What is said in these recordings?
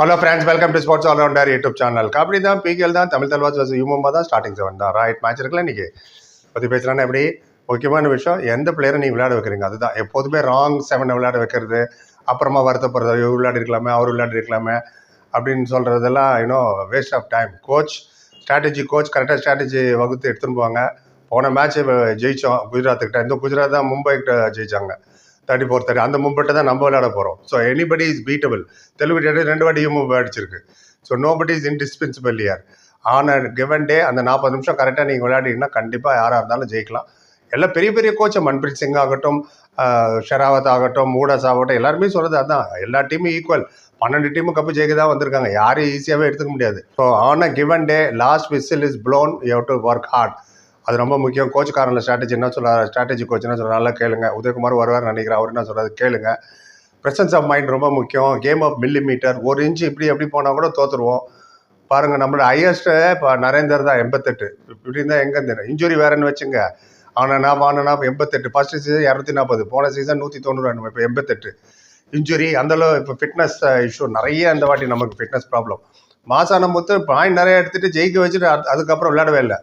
Hello friends welcome to sports allrounder YouTube channel kabaddi தான் PKL தான் தமிழ் தல்வாஸ் வச்சு U Mumba தான் ஸ்டார்டிங் செவன் தான். ரைட் மேட்ச் இருக்குல்ல இன்னைக்கு? பற்றி பேசுகிறான்னு எப்படி? முக்கியமான விஷயம் எந்த பிளேயரை நீங்கள் விளையாட வைக்கிறீங்க? அதுதான். எப்போதுமே ராங் செவனை விளையாட வைக்கிறது அப்புறமா வருத்தப்படுறது இவர் விளையாடி இருக்கலாமே அவர் விளையாடி இருக்கலாமே அப்படின்னு சொல்கிறதெல்லாம் இன்னும் waste of time coach strategy coach கரெக்டாக ஸ்ட்ராட்டஜி வகுத்து எடுத்துன்னு போவாங்க. போன மேட்ச் ஜெயித்தோம் குஜராத்துக்கிட்ட. இந்த குஜராத் தான் மும்பை கிட்ட ஜெயிச்சாங்க. தேர்ட்டி ஃபோர் தேர்ட்டி அந்த மும்பைட்ட தான் நம்ம விளையாட போகிறோம் so anybody is beatable Telugu date ரெண்டு வாட்டியும் மும்பை அடிச்சிருக்கு. So nobody is indispensable year on given day அந்த நாற்பது நிமிஷம் கரெக்டாக நீங்கள் விளையாடிங்கன்னா கண்டிப்பாக யாராக இருந்தாலும் ஜெயிக்கலாம். எல்லாம் பெரிய பெரிய கோச்சை மன்பிரீத் சிங் ஆகட்டும் ஷெராவத் ஆகட்டும் மூடாஸ் ஆகட்டும் எல்லாருமே சொல்கிறது அதான். எல்லா டீமும் ஈக்குவல் பன்னெண்டு டீமும் கப்பு ஜெயிக்க தான் வந்திருக்காங்க. யாரையும் ஈஸியாகவே எடுத்துக்க முடியாது. So on a given day last whistle is blown you to work hard அது ரொம்ப முக்கியம். கோச் காரனில் ஸ்ட்ராட்டஜி என்ன சொல்கிறார் ஸ்ட்ராட்டஜி கோச் என்ன சொல்கிறார் நல்லா கேளுங்க. உதயகுமார் வருவார் நினைக்கிறேன். அவர் என்ன சொல்கிறாரு கேளுங்க. ப்ரெசன்ஸ் ஆஃப் மைண்ட் ரொம்ப முக்கியம். கேம் ஆஃப் மில்லி மீட்டர் ஒரு இன்ச்சு இப்படி எப்படி போனால் கூட தோற்றுருவோம் பாருங்கள் நம்மளோட ஹையஸ்ட்டு இப்போ நரேந்தர் தான் எண்பத்தெட்டு. இப்படி இருந்தால் எங்கே இன்ஜுரி வேறன்னு வச்சுங்க? அவனா வானனா எண்பத்தெட்டு. ஃபர்ஸ்ட் சீசன் இரநூத்தி நாற்பது போன சீசன் நூற்றி தொண்ணூறு இப்போ எண்பத்தெட்டு. இன்ஜுரி அந்தளவு இப்போ ஃபிட்னஸ் இஷ்யூ நிறைய அந்த வாட்டி நமக்கு ஃபிட்னஸ் ப்ராப்ளம் மாசான முத்து பாயிண்ட் நிறைய எடுத்துகிட்டு ஜெயிக்க வச்சுட்டு அதுக்கப்புறம் விளையாடவே இல்லை.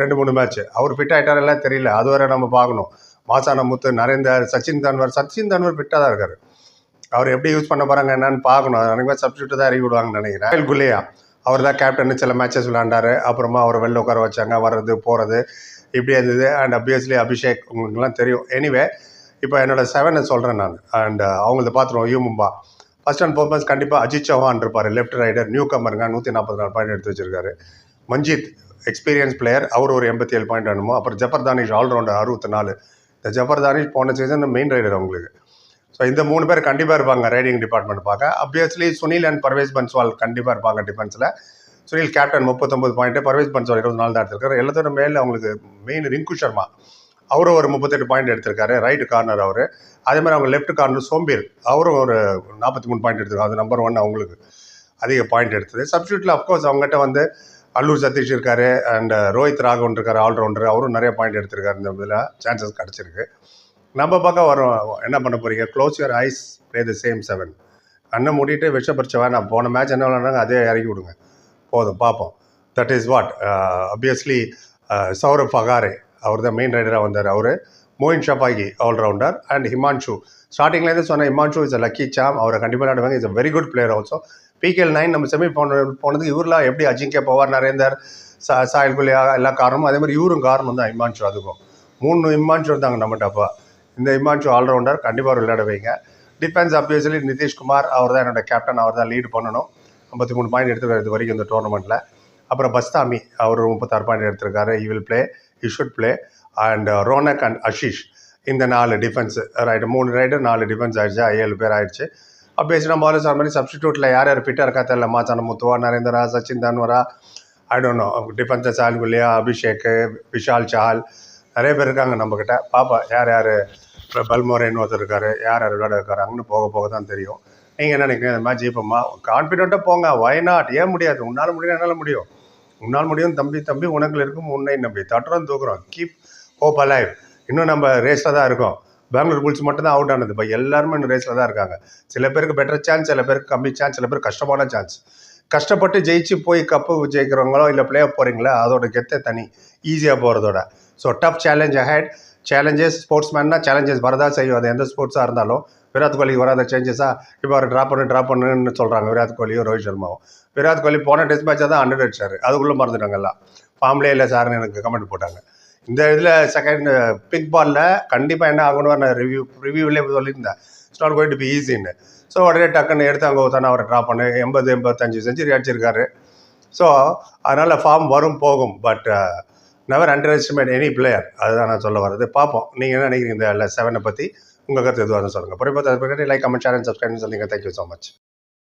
ரெண்டு மூணு மேட்ச் அவர் ஃபிட் ஆகிட்டார் எல்லாம் தெரியல. அது வரை நம்ம பார்க்கணும். மாசான முத்து நரேந்தர் சச்சின் தன்வர். சச்சின் தன்வர் ஃபிட்டாக தான் இருக்கார். அவர் எப்படி யூஸ் பண்ண போகிறாங்க என்னன்னு பார்க்கணும். எனக்கு சப்ஸ்டியூட் தான் இறங்கி விடுவாங்கன்னு நினைக்கிறேன். ராயல் அவர் தான் கேப்டன் சில மேட்சஸ் விளாண்டாரு அப்புறமா அவர் வெளில உட்கார வச்சாங்க. வர்றது போகிறது இப்படி இருந்தது. அண்ட் அப்வியஸ்லி அபிஷேக் உங்களுக்குலாம் தெரியும். எனிவே இப்போ என்னோட செவனை சொல்கிறேன் நான். அண்ட் uh, அவங்கள பார்த்துருவோம். U Mumba. First and purpose கண்டிப்பாக அஜித் சௌஹான் இருப்பார். லெஃப்ட் ரைடர் நியூ கமருங்க நூற்றி நாற்பத்தி நாலு பாயிண்ட் எடுத்து வச்சிருக்காரு. மஞ்சித் எக்ஸ்பீரியன்ஸ் பிளேயர் அவர் ஒரு எண்பத்தி ஏழு பாயிண்ட் வேணுமோ அப்புறம் ஜப்பர் தானிஷ் ஆல்ரவுண்டர் அறுபத்தி நாலு. இந்த ஜப்பர் தானிஷ் போன சீசன் மெயின் ரைடர் அவங்களுக்கு. ஸோ இந்த மூணு பேர் கண்டிப்பாக இருப்பாங்க ரைடிங் டிபார்ட்மெண்ட் பார்க்க. அப்வியஸ்லி சுனில் அண்ட் பர்வேஸ் பன்ஸ்வால் கண்டிப்பாக இருப்பாங்க டிஃபென்ஸில் சுனில் கேப்டன் முப்பத்தொம்பது பாயிண்ட்டு பர்வேஸ் பன்ஸ்வால் இருபத்தி நாலு தான் எடுத்திருக்காரு. எல்லாத்தோட மேலே அவங்களுக்கு மெயின் ரிங்கு சர்மா. அவரும் ஒரு முப்பத்தெட்டு பாயிண்ட் எடுத்திருக்காரு ரைட் கார்னர் அவர். அதே மாதிரி அவங்க லெஃப்ட் கார்னர் சோம்பீர் அவரும் ஒரு நாற்பத்தி மூணு பாயிண்ட் எடுத்திருக்காரு. அது நம்பர் ஒன் அவங்களுக்கு அதிக பாயிண்ட் எடுத்தது. சப்ஸ்டியூட்டில் அஃப்கோர்ஸ் அவங்ககிட்ட வந்து அல்லூர் சதீஷ் இருக்கார் அண்ட் ரோஹித் ராகவன் இருக்கார் ஆல்ரவுண்டர் அவரும் நிறைய பாயிண்ட் எடுத்திருக்காரு. இந்த இதில் சான்சஸ் கிடச்சிருக்கு. நம்ம பக்கம் வரோம். என்ன பண்ண போகிறீங்க close your eyes play the same seven கண்ணை மூடிட்டு விஷப்பரிச்ச வேணாம். போன மேட்ச் என்ன விளாண்டாங்க அதே இறக்கி விடுங்க. போதும் பார்ப்போம். That is what obviously Saurav Fagare அவர் தான் மெயின் ரைடராக வந்தார் அவர். Moin Shafaghi allrounder and Himanshu ஸ்டார்டிங்லேருந்து சொன்ன Himanshu is a lucky charm அவரை கண்டிப்பாக விளாடுவாங்க is a very good player also PKL nine நம்ம செமி போன போனதுக்கு இவரெலாம் எப்படி அஜிங்கே பவார் நரேந்தர் சா சாயல் குலியா எல்லா காரணமும் அதே மாதிரி இவரும் காரணம் தான் இம்மான்ஷு அதுக்கும். மூணு இம்மான்ஷு இருந்தாங்க நம்மகிட்ட அப்போ இந்த இம்மான்ஷு ஆல்ரவுண்டர் கண்டிப்பாக விளையாட வைங்க. டிஃபென்ஸ் அப்வியஸ்லி நிதிஷ்குமார் அவர் தான் என்னோட கேப்டன் அவர் தான் லீட் பண்ணணும். ஐம்பத்தி மூணு பாயிண்ட் எடுத்துருக்காரு இது வரைக்கும் இந்த டோர்னமெண்ட்டில் அப்புறம் பஸ்தாமி அவர் முப்பத்தாறு பாயிண்ட் எடுத்திருக்காரு. He will play you should play and Ronak and Ashish இந்த நாலு டிஃபென்ஸ் ரைட்டு மூணு ரைடு நாலு டிஃபென்ஸ் ஆயிடுச்சு. ஏழு பேர் ஆயிடுச்சு. அப்பேசி நம்ம பாலு சார் மாதிரி சப்ஸ்டியூட்டில் யார் யார் ஃபிட்டாக இருக்கா தெரியல. மாச்சான முத்துவா நரேந்திரா சச்சின் தன்வரா ஐ டோன்ட் நோ டிஃபென்ஸஸ் ஆல்குலியா அபிஷேக் விஷால் சால். நிறைய பேர் இருக்காங்க நம்மக்கிட்ட பாப்பா யார் யார்? பல்மோரேன்னு ஒருத்தர் இருக்காரு. யார் யார் விளையாட இருக்காராங்கன்னு போக போக தான் தெரியும். நீங்கள் என்ன நினைக்கிறீங்க? இந்த மாதிரி ஜெயிப்போமா கான்ஃபிடென்ட்டாக போங்க. வயநாட் ஏன் முடியாது? உன்னால் முடியும் என்னால் முடியும்? உன்னால் முடியும் தம்பி தம்பி உனக்கு இருக்கும் உன்னை நம்பி. தட்டுறோம் தூக்குறோம். கீப் ஹோப் அலைவ் இன்னும் நம்ம ரேஸில் தான் இருக்கோம். பெங்களூர் புல்ஸ் மட்டும்தான் அவுட் ஆனது. இப்போ எல்லாருமே இன்னும் ரேஸில் தான் இருக்காங்க. சில பேருக்கு பெட்டர் சான்ஸ் சில பேருக்கு கம்மி சான்ஸ் சில பேருக்கு கஷ்டமான சான்ஸ் கஷ்டப்பட்டு ஜெயிச்சு போய் கப்பு ஜெயிக்கிறவங்களோ இல்லை பிளே போகிறீங்களா அதோட கெத்தை தனி ஈஸியாக போகிறதோட so tough challenge ahead challenges sports மேன்னா challenges வரதா செய்யும். அது எந்த ஸ்போர்ட்ஸாக இருந்தாலும் விராட் கோலிக்கு வராத சேஞ்சஸாக இப்போ அவர் ட்ராப் பண்ணு ட்ராப் பண்ணுன்னு சொல்கிறாங்க விராட் கோலியும் ரோஹித் சர்மாவும். விராட் கோலி போன டெஸ்ட் மேட்சாக தான் ஹண்ட்ரட் அடிச்சார் அதுக்குள்ளே மறந்துட்டாங்க எல்லாம். ஃபார்ம்லே இல்லை சார்னு எனக்கு கமெண்ட் போட்டாங்க. இந்த இதில் செகண்ட் பிக் uh, பாலில் கண்டிப்பாக என்ன ஆகணும் நான் ரிவ்யூ ரிவ்யூவிலே சொல்லியிருந்தேன். It's not going to be ஈஸின்னு so உடனே டக்குன்னு எடுத்து அங்கே தானே அவரை ட்ராப் பண்ணு. எண்பது எண்பத்தஞ்சு செஞ்சுரி அடிச்சிருக்காரு. ஸோ அதனால் ஃபார்ம் வரும் போகும். But never underestimate any player அதுதான் நான் சொல்ல வர்றது. பார்ப்போம். நீங்கள் என்ன நினைக்கிறீங்க இந்த செவனை பற்றி உங்கள் கருத்து எதுவாக சொல்லுங்கள் பொறுப்பாக like comment share and subscribe சொல்லுங்கள் தேங்க்யூ ஸோ மச்